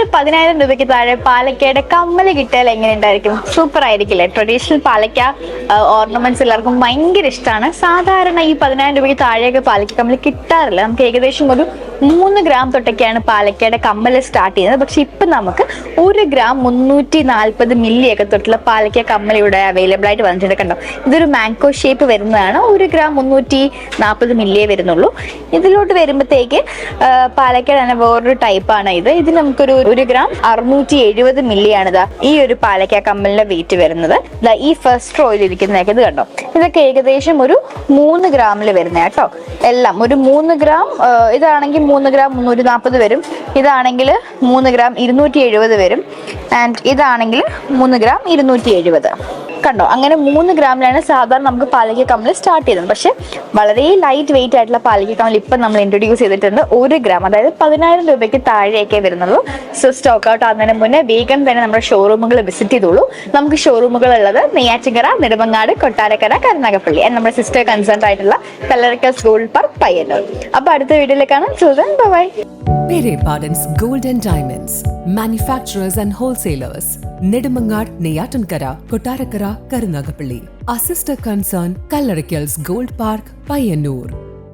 ഒരു പതിനായിരം രൂപയ്ക്ക് താഴെ പാലക്കയുടെ കമ്മൽ കിട്ടിയാൽ എങ്ങനെ ഉണ്ടായിരിക്കും സൂപ്പർ ആയിരിക്കില്ലേ? ട്രഡീഷണൽ പാലക്ക ഓർണമെന്റ്സ് എല്ലാവർക്കും ഭയങ്കര ഇഷ്ടമാണ്. സാധാരണ ഈ പതിനായിരം രൂപയ്ക്ക് താഴെയൊക്കെ പാലക്ക കമ്മൽ കിട്ടാറില്ല. നമുക്ക് ഏകദേശം ഒരു മൂന്ന് ഗ്രാം തൊട്ടൊക്കെയാണ് പാലക്കയുടെ കമ്മൽ സ്റ്റാർട്ട് ചെയ്യുന്നത്. പക്ഷെ ഇപ്പം നമുക്ക് ഒരു ഗ്രാം മുന്നൂറ്റി നാൽപ്പത് മില്ലി ഒക്കെ തൊട്ടുള്ള പാലക്ക കമ്മൽ ഇവിടെ അവൈലബിൾ ആയിട്ട് വന്നിട്ടുണ്ട് കണ്ടോ? ഇതൊരു മാങ്കോ ഷേപ്പ് വരുന്നതാണ്. ഒരു ഗ്രാം മുന്നൂറ്റി നാൽപ്പത് മില്ലിയേ വരുന്നുള്ളൂ. ഇതിലോട്ട് വരുമ്പോഴത്തേക്ക് പാലക്കയുടെ തന്നെ വേറൊരു ടൈപ്പാണ് ഇത്. ഇത് നമുക്കൊരു ഒരു ഗ്രാം അറുന്നൂറ്റി എഴുപത് മില്ലിയാണ് ഇതാ ഈ ഒരു പാലക്ക കമ്മലിന്റെ വെയിറ്റ് വരുന്നത്. ഈ ഫസ്റ്റ് റോയിൽ ഇരിക്കുന്നതൊക്കെ ഇത് കണ്ടോ? ഇതൊക്കെ ഏകദേശം ഒരു മൂന്ന് ഗ്രാമിൽ വരുന്ന കേട്ടോ. എല്ലാം ഒരു മൂന്ന് ഗ്രാം ഇതാണെങ്കിൽ മൂന്ന് ഗ്രാം മുന്നൂറ്റി നാൽപ്പത് വരും. ഇതാണെങ്കിൽ മൂന്ന് ഗ്രാം ഇരുന്നൂറ്റി എഴുപത് വരും. ആൻഡ് ഇതാണെങ്കിൽ മൂന്ന് ഗ്രാം ഇരുന്നൂറ്റി എഴുപത് കണ്ടോ? അങ്ങനെ മൂന്ന് ഗ്രാമിലാണ് സാധാരണ നമുക്ക് പാലക്ക കമ്മൽ സ്റ്റാർട്ട് ചെയ്തത് പക്ഷെ വളരെ ലൈറ്റ് വെയിറ്റ് ആയിട്ടുള്ള പാലക്ക കമ്മൽ ഇപ്പം നമ്മൾ ഇൻട്രൊഡ്യൂസ് ചെയ്തിട്ടുണ്ട്. ഒരു ഗ്രാം അതായത് പതിനായിരം രൂപയ്ക്ക് താഴെയൊക്കെ വരുന്നുള്ളൂ. സോ സ്റ്റോക്ക് ഔട്ട് ആകുന്നതിന് മുന്നേ വേഗം തന്നെ നമ്മുടെ ഷോറൂമുകൾ വിസിറ്റ് ചെയ്തോളൂ. നമുക്ക് ഷോറൂമുകൾ ഉള്ളത് നെയ്യാറ്റിങ്കര നെടുമങ്ങാട് കൊട്ടാരക്കര കരുനാഗപ്പള്ളി നമ്മുടെ സിസ്റ്റർ കൺസേൺ ആയിട്ടുള്ള കല്ലറക്ക സ്കൂൾ പാർക്ക് പയ്യന്നൂർ. അപ്പൊ അടുത്ത വീഡിയോയിലേക്കാണ് children by Pere Golden and Diamonds, manufacturers and sellers Nedumangad Neyyattinkara Kottarakkara Karunagappally. A sister concern Kalladakkals gold park Payyanur.